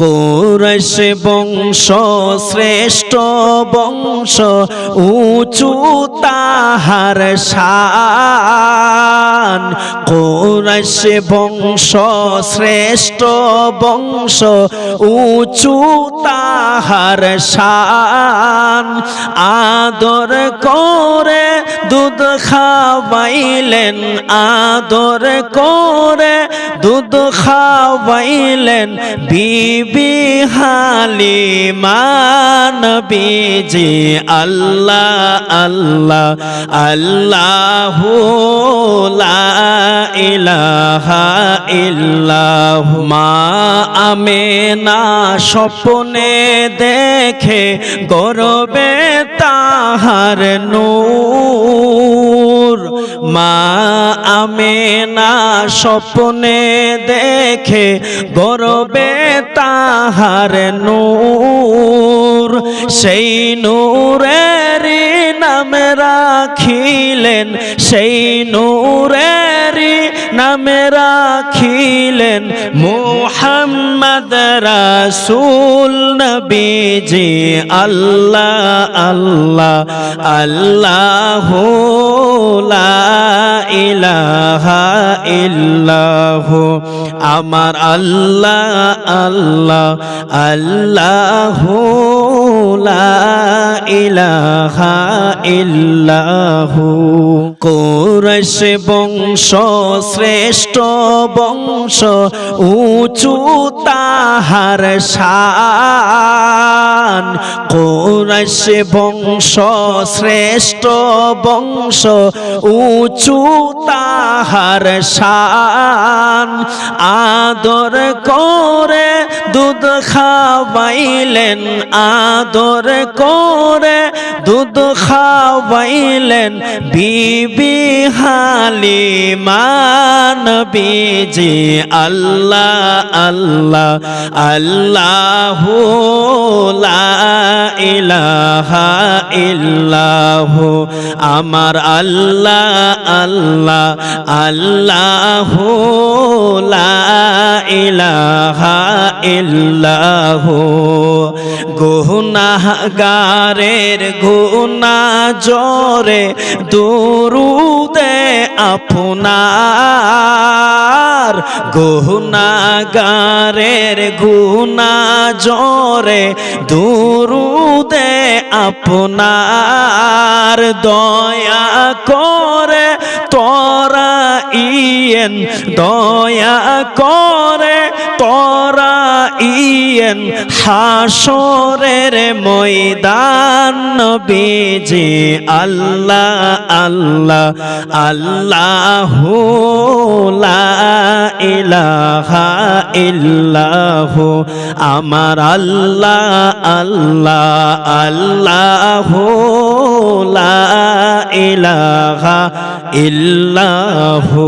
কোরশ বংশ শ্রেষ্ঠ বংশ, উঁচু তাহার শান। কোরশ বংশ শ্রেষ্ঠ বংশ, উঁচু তাহার শান। আদর করে দুধ খাওয়াইলেন আদর করে। দুধ খাওয়াইলেন বিবি হালিমা নবীজি। আল্লাহ আল্লাহ, আল্লাহু ইলাহা ইল্লাহু। মা আমেনা স্বপ্নে দেখে গরবে তাহার নূর। স্বপ্নে দেখে গরবে তাহার নূর। সেই নূরের নাম রাখিলেন সেই নূরের নাম রাখিলেন মোহাম্মদ রাসূল নবীজি। আল্লাহ আল্লাহ আল্লাহ ইলাহা ইল্লাহু। আমার আল্লাহ আল্লাহ আল্লাহ ইলাহা ইল্লাহু। কোরশ বংশ শ্রেষ্ঠ বংশ উঁচু তাহার শান। কোরশ বংশ শ্রেষ্ঠ বংশ উঁচু তাহার শান। আদর করে দুধ খাওয়াইলেন, আদর করে দুধ খাওয়াইলেন বিবি হালিমা নবীজি। আল্লাহ আল্লাহ আল্লাহ লা ইলাহা ইল্লাহু। আমার আল্লাহ আল্লাহ, আল্লাহু ইলাহা ইল্লাহু। গুনাহগারের গুনা জোরে দুরুদে আপনার গুনাগারের গুনা জোরে দুরুদে আপনার দয়া করে তোরা ইয়েন দয়া করে তোরা ইয়েন হাসরের ময়দান নবীজি, আল্লাহ আল্লাহ আল্লাহ লা ইলাহা ইল্লাহ, আমার আল্লাহ আল্লাহ আল্লাহ লা ইলাহা ইল্লাহু।